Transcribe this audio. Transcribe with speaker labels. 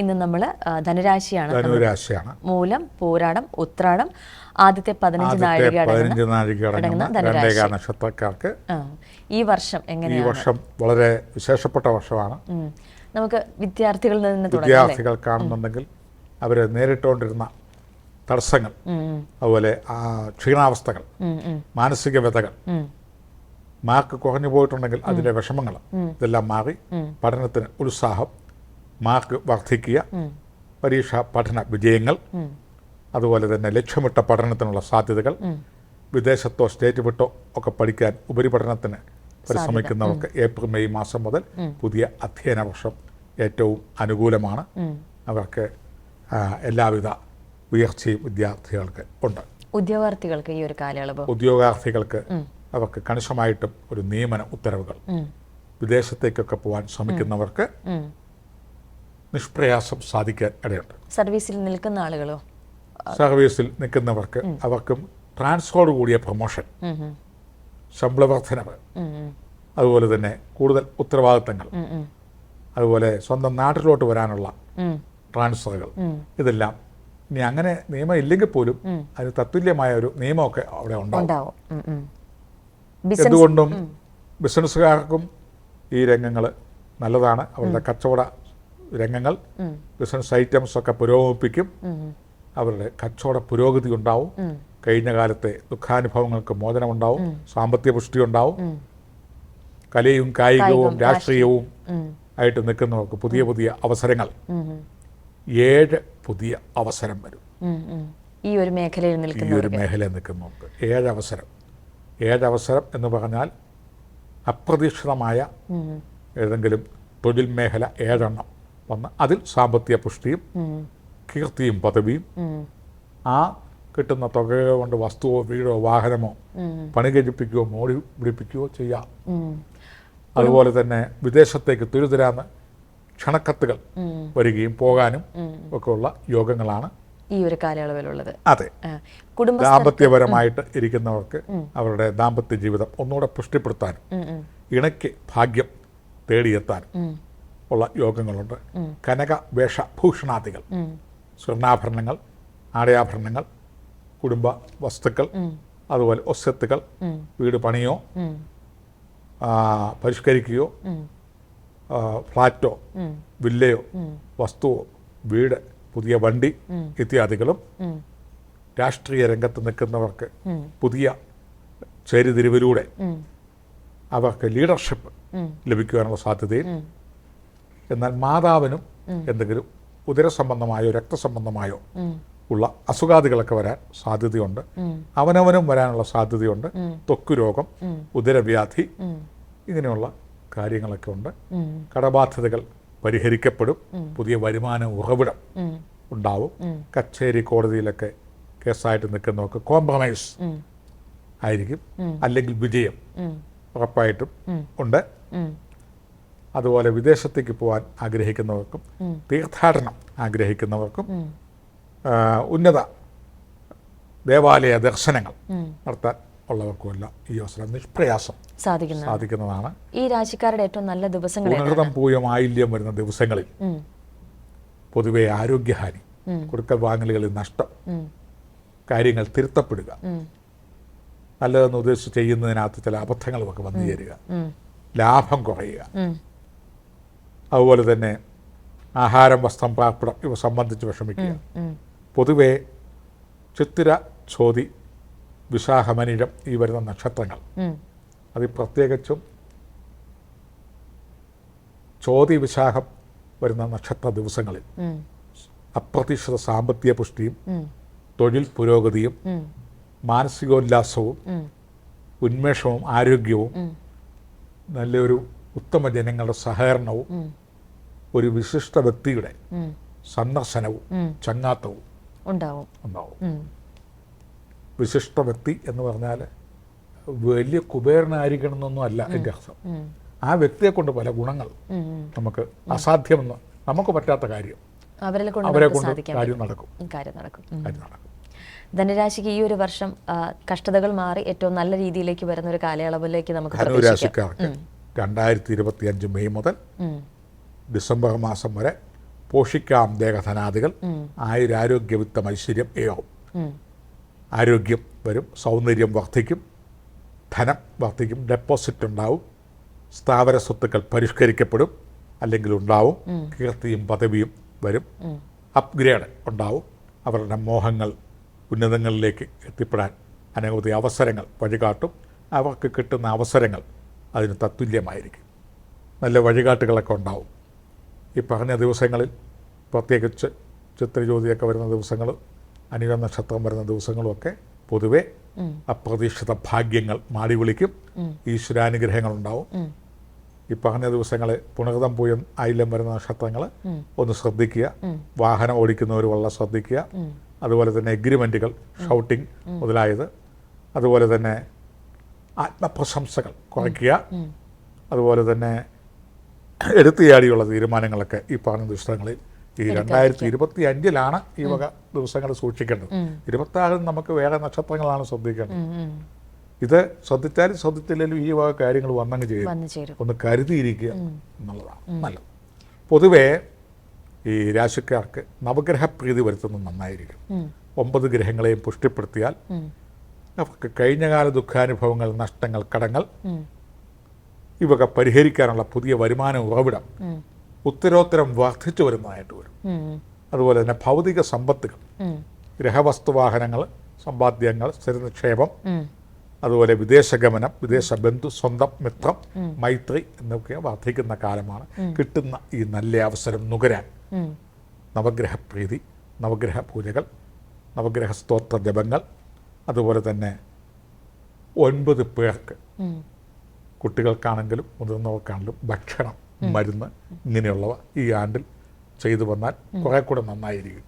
Speaker 1: ഇന്ന് നമ്മൾ ധനുരാശിയാണ്.
Speaker 2: ധനുരാശിയാണ്.
Speaker 1: മൂലം പോരാടം ഉത്രാടം ആദ്യത്തെ പതിനഞ്ച് നാഴിക
Speaker 2: പതിനഞ്ച് നാഴിക
Speaker 1: അടങ്ങുന്ന
Speaker 2: നക്ഷത്രക്കാർക്ക്
Speaker 1: ഈ വർഷം
Speaker 2: എങ്ങനെ
Speaker 1: ഈ
Speaker 2: വർഷം വളരെ വിശേഷപ്പെട്ട വർഷമാണ്.
Speaker 1: നമുക്ക് വിദ്യാർത്ഥികളിൽ നിന്ന്?
Speaker 2: വിദ്യാർത്ഥികൾ കാണുന്നുണ്ടെങ്കിൽ അവർ നേരിട്ടുകൊണ്ടിരുന്ന തടസ്സങ്ങൾ അതുപോലെ ആ ക്ഷീണാവസ്ഥകൾ മാനസിക വ്യതകൾ മാർക്ക് കുറഞ്ഞു പോയിട്ടുണ്ടെങ്കിൽ അതിലെ വിഷമങ്ങൾ ഇതെല്ലാം മാറി പഠനത്തിന് ഉത്സാഹം മാർക്ക് വർദ്ധിക്കുക പരീക്ഷാ പഠന വിജയങ്ങൾ അതുപോലെ തന്നെ ലക്ഷ്യമിട്ട പഠനത്തിനുള്ള സാധ്യതകൾ വിദേശത്തോ സ്റ്റേറ്റ് വിട്ടോ ഒക്കെ പഠിക്കാൻ ഉപരിപഠനത്തിന് പരിശ്രമിക്കുന്നവർക്ക് ഏപ്രിൽ മെയ് മാസം മുതൽ പുതിയ അധ്യയന വർഷം ഏറ്റവും അനുകൂലമാണ്. അവർക്ക് എല്ലാവിധ ഉയർച്ചയും വിദ്യാർത്ഥികൾക്ക് ഉണ്ട്.
Speaker 1: ഉദ്യോഗാർത്ഥികൾക്ക് ഈ ഒരു കാലയളവ്.
Speaker 2: ഉദ്യോഗാർത്ഥികൾക്ക് അവർക്ക് കണിശമായിട്ടും ഒരു നിയമന ഉത്തരവുകൾ. വിദേശത്തേക്കൊക്കെ പോകാൻ ശ്രമിക്കുന്നവർക്ക്. നിഷ്പ്രയാസം സാധിക്കാൻ ഇടയുണ്ട്.
Speaker 1: സർവീസിൽ നിൽക്കുന്ന ആളുകളോ?
Speaker 2: സർവീസിൽ നിൽക്കുന്നവർക്ക് അവർക്കും ട്രാൻസ്ഫോർഡ് കൂടിയ പ്രൊമോഷൻ ശമ്പള വർധനവ് അതുപോലെ തന്നെ കൂടുതൽ ഉത്തരവാദിത്തങ്ങൾ അതുപോലെ സ്വന്തം നാട്ടിലോട്ട് വരാനുള്ള ട്രാൻസ്ഫറുകൾ. ഇതെല്ലാം ഇനി അങ്ങനെ നിയമം ഇല്ലെങ്കിൽ പോലും അതിന് തത്തുല്യമായ ഒരു നിയമമൊക്കെ അവിടെ ഉണ്ടാവും. എന്തുകൊണ്ടും ബിസിനസ്സുകാർക്കും ഈ രംഗങ്ങൾ നല്ലതാണ്. അവരുടെ കച്ചവട രംഗങ്ങൾ ബിസിനസ് ഐറ്റംസ് ഒക്കെ പുരോഗമിപ്പിക്കും. അവരുടെ കച്ചവട പുരോഗതി ഉണ്ടാവും. കഴിഞ്ഞ കാലത്തെ ദുഃഖാനുഭവങ്ങൾക്ക് മോചനമുണ്ടാവും. സാമ്പത്തിക പുഷ്ടി ഉണ്ടാവും. കലയും കായികവും രാഷ്ട്രീയവും ആയിട്ട് നിൽക്കുന്നവർക്ക് പുതിയ പുതിയ അവസരങ്ങൾ. ഏഴ് പുതിയ അവസരം വരും.
Speaker 1: ഈ ഒരു മേഖലയിൽ
Speaker 2: ഈ
Speaker 1: നിൽക്കുന്ന
Speaker 2: ഒരു മേഖലയിൽ നിൽക്കുന്നവർക്ക് ഏഴ് അവസരം. ഏഴ് അവസരം എന്ന് പറഞ്ഞാൽ അപ്രതീക്ഷിതമായ ഏതെങ്കിലും തൊഴിൽ മേഖല ഏഴെണ്ണം. വന്ന് അതിൽ സാമ്പത്തിക പുഷ്ടിയും കീർത്തിയും പദവിയും ആ കിട്ടുന്ന തുകയോ കൊണ്ട് വസ്തുവോ വീടോ വാഹനമോ പണി കഴിപ്പിക്കുകയോ മോടി പിടിപ്പിക്കുകയോ ചെയ്യാം. അതുപോലെ തന്നെ വിദേശത്തേക്ക് തുരുതുരാന്ന് ക്ഷണക്കത്തുകൾ. വരികയും പോകാനും ഒക്കെ ഉള്ള യോഗങ്ങളാണ്
Speaker 1: ഈ ഒരു കാലയളവിലുള്ളത്.
Speaker 2: അതെ.
Speaker 1: കുടുംബ
Speaker 2: ദാമ്പത്യപരമായിട്ട് ഇരിക്കുന്നവർക്ക് അവരുടെ ദാമ്പത്യ ജീവിതം ഒന്നുകൂടെ പുഷ്ടിപ്പെടുത്താനും ഇണയ്ക്ക് ഭാഗ്യം തേടിയെത്താനും ഉള്ള യോഗങ്ങളുണ്ട്. കനക വേഷഭൂഷണാദികൾ സ്വർണാഭരണങ്ങൾ ആടയാഭരണങ്ങൾ കുടുംബ വസ്തുക്കൾ അതുപോലെ ഒസ്യത്തുകൾ വീട് പണിയോ പരിഷ്കരിക്കുകയോ ഫ്ലാറ്റോ വില്ലയോ വസ്തുവോ വീട് പുതിയ വണ്ടി ഇത്യാദികളും രാഷ്ട്രീയ രംഗത്ത് നിൽക്കുന്നവർക്ക് പുതിയ ചേരിതിരിവിലൂടെ അവർക്ക് ലീഡർഷിപ്പ്. ലഭിക്കുവാനുള്ള സാധ്യതയും എന്നാൽ മാതാവിനും എന്തെങ്കിലും ഉദരസംബന്ധമായോ രക്തസംബന്ധമായോ ഉള്ള അസുഖാദികളൊക്കെ വരാൻ സാധ്യതയുണ്ട്. അവനവനും വരാനുള്ള സാധ്യതയുണ്ട്. ത്വക്ക് രോഗം ഉദരവ്യാധി ഇങ്ങനെയുള്ള കാര്യങ്ങളൊക്കെ ഉണ്ട്. കടബാധ്യതകൾ പരിഹരിക്കപ്പെടും. പുതിയ വരുമാന ഉറവിടം ഉണ്ടാവും. കച്ചേരി കോടതിയിലൊക്കെ കേസായിട്ട് നിൽക്കുന്നവർക്ക് കോംപ്രമൈസ് ആയിരിക്കും. അല്ലെങ്കിൽ വിജയം ഉറപ്പായിട്ടും ഉണ്ട്. അതുപോലെ വിദേശത്തേക്ക് പോകാൻ ആഗ്രഹിക്കുന്നവർക്കും തീർത്ഥാടനം ആഗ്രഹിക്കുന്നവർക്കും ഉന്നത ദേവാലയ ദർശനങ്ങൾ. നടത്താൻ ഉള്ളവർക്കുമെല്ലാം ഈ അവസരം നിഷ്പ്രയാസം
Speaker 1: സാധിക്കുന്ന
Speaker 2: സാധിക്കുന്നതാണ്.
Speaker 1: ഈ രാശിക്കാരുടെ ഏറ്റവും നല്ല ദിവസങ്ങൾ?
Speaker 2: ഉണർതം പൂയം ആയില്യം വരുന്ന ദിവസങ്ങളിൽ പൊതുവെ ആരോഗ്യഹാനി കൊടുക്കൽ വാങ്ങലുകളിൽ നഷ്ടം കാര്യങ്ങൾ തിരുത്തപ്പെടുക നല്ലതെന്ന് ഉദ്ദേശിച്ച് ചെയ്യുന്നതിനകത്ത് ചില അബദ്ധങ്ങളുമൊക്കെ വന്നു ചേരുക ലാഭം കുറയുക അതുപോലെ തന്നെ ആഹാരം വസ്ത്രം പാർപ്പിടം ഇവ സംബന്ധിച്ച് വിഷമിക്കുക. പൊതുവേ ചിത്തിര ചോതി വിശാഖമനിഴം ഈ വരുന്ന നക്ഷത്രങ്ങൾ. അത് പ്രത്യേകിച്ചും ചോതി വിശാഖം വരുന്ന നക്ഷത്ര ദിവസങ്ങളിൽ അപ്രതീക്ഷിത സാമ്പത്തിക പുഷ്ടിയും തൊഴിൽ പുരോഗതിയും മാനസികോല്ലാസവും ഉന്മേഷവും ആരോഗ്യവും നല്ലൊരു ഉത്തമ ജനങ്ങളുടെ സഹകരണവും ഒരു വിശിഷ്ട വ്യക്തിയുടെ സന്ദർശനവും ചങ്ങാത്തവും
Speaker 1: ഉണ്ടാവും.
Speaker 2: ഉണ്ടാവും. വിശിഷ്ട വ്യക്തി എന്ന് പറഞ്ഞാൽ വലിയ കുബേരനായിരിക്കണം എന്നൊന്നും അല്ല എന്റെ അർത്ഥം. ആ വ്യക്തിയെ കൊണ്ട് പല ഗുണങ്ങൾ. നമുക്ക് അസാധ്യമെന്ന് നമുക്ക് പറ്റാത്ത കാര്യം.
Speaker 1: അവരെ കൊണ്ട്
Speaker 2: കാര്യം നടക്കും.
Speaker 1: കാര്യം നടക്കും. ധനുരാശിക്ക് ഈ ഒരു വർഷം കഷ്ടതകൾ മാറി ഏറ്റവും നല്ല രീതിയിലേക്ക് വരുന്ന ഒരു കാലയളവിലേക്ക് നമുക്ക്
Speaker 2: രണ്ടായിരത്തി ഇരുപത്തി അഞ്ച് മെയ് മുതൽ ഡിസംബർ മാസം വരെ പോഷിക്കാം ദേഹധനാദികൾ ആയുരാരോഗ്യവിത്തം ഐശ്വര്യം ഏവും
Speaker 1: ഉം.
Speaker 2: ആരോഗ്യം വരും സൗന്ദര്യം വർദ്ധിക്കും ധനം വർദ്ധിക്കും ഡെപ്പോസിറ്റ് ഉണ്ടാവും സ്ഥാപന സ്വത്തുക്കൾ പരിഷ്കരിക്കപ്പെടും അല്ലെങ്കിൽ ഉണ്ടാവും കീർത്തിയും പദവിയും വരും അപ്ഗ്രേഡ് ഉണ്ടാവും അവരുടെ മോഹങ്ങൾ ഉന്നതങ്ങളിലേക്ക് എത്തിപ്പെടാൻ അനവധി അവസരങ്ങൾ വഴികാട്ടും അവർക്ക് കിട്ടുന്ന അവസരങ്ങൾ അതിന് തത്തുല്യമായിരിക്കും. നല്ല വഴികാട്ടുകളൊക്കെ ഉണ്ടാവും. ഈ പറഞ്ഞ ദിവസങ്ങളിൽ പ്രത്യേകിച്ച് ചിത്രജ്യോതിയൊക്കെ വരുന്ന ദിവസങ്ങൾ അനിഴ നക്ഷത്രം വരുന്ന ദിവസങ്ങളുമൊക്കെ പൊതുവെ അപ്രതീക്ഷിത ഭാഗ്യങ്ങൾ മാടി വിളിക്കും. ഈശ്വരാനുഗ്രഹങ്ങൾ ഉണ്ടാവും. ഈ പറഞ്ഞ ദിവസങ്ങളെ പുണർതം പൂയം ആയില്യം വരുന്ന നക്ഷത്രങ്ങൾ ഒന്ന് ശ്രദ്ധിക്കുക. വാഹനം ഓടിക്കുന്നവർ വളരെ ശ്രദ്ധിക്കുക. അതുപോലെ തന്നെ എഗ്രിമെന്റുകൾ ഷൗട്ടിംഗ് മുതലായത്. അതുപോലെ തന്നെ ആത്മപ്രശംസകൾ കുറയ്ക്കുക. അതുപോലെ തന്നെ എടുത്തുചാടിയുള്ള തീരുമാനങ്ങളൊക്കെ ഈ പറഞ്ഞ ദിവസങ്ങളിൽ ഈ രണ്ടായിരത്തി ഇരുപത്തി അഞ്ചിലാണ് ഈ വക ദിവസങ്ങൾ സൂക്ഷിക്കേണ്ടത്. ഇരുപത്തി ആറിൽ നമുക്ക് വേറെ നക്ഷത്രങ്ങളാണ് ശ്രദ്ധിക്കേണ്ടത്. ഇത് ശ്രദ്ധിച്ചാലും ശ്രദ്ധിച്ചില്ലെങ്കിലും ഈ വക കാര്യങ്ങൾ വന്നങ്ങ് ചെയ്യും ഒന്ന് കരുതിയിരിക്കുക എന്നുള്ളതാണ് നല്ലത്. പൊതുവേ ഈ രാശിക്കാർക്ക് നവഗ്രഹ പ്രീതി വരുത്തുന്നത് നന്നായിരിക്കും. ഒമ്പത് ഗ്രഹങ്ങളെയും പുഷ്ടിപ്പെടുത്തിയാൽ അവർക്ക് കഴിഞ്ഞകാല ദുഃഖാനുഭവങ്ങൾ നഷ്ടങ്ങൾ കടങ്ങൾ ഇവക പരിഹരിക്കാനുള്ള പുതിയ വരുമാന ഉറവിടം ഉത്തരോത്തരം വർദ്ധിച്ചു വരുന്നതായിട്ട് വരും. അതുപോലെ തന്നെ ഭൗതിക സമ്പത്തുകൾ ഗ്രഹവസ്തുവാഹനങ്ങൾ സമ്പാദ്യങ്ങൾ സ്ഥിരനിക്ഷേപം അതുപോലെ വിദേശഗമനം വിദേശ ബന്ധു സ്വന്തം മിത്രം മൈത്രി എന്നൊക്കെ വർദ്ധിക്കുന്ന കാലമാണ് കിട്ടുന്ന ഈ നല്ല അവസരം നുകരാൻ. നവഗ്രഹപ്രീതി നവഗ്രഹ പൂജകൾ നവഗ്രഹ സ്തോത്ര ജപങ്ങൾ അതുപോലെ തന്നെ ഒൻപത് പേർക്ക്. കുട്ടികൾക്കാണെങ്കിലും മുതിർന്നവർക്കാണെങ്കിലും ഭക്ഷണം മരുന്ന് ഇങ്ങനെയുള്ളവ ഈ ആണ്ടിൽ ചെയ്തു വന്നാൽ കുറെ കൂടെ നന്നായിരിക്കും.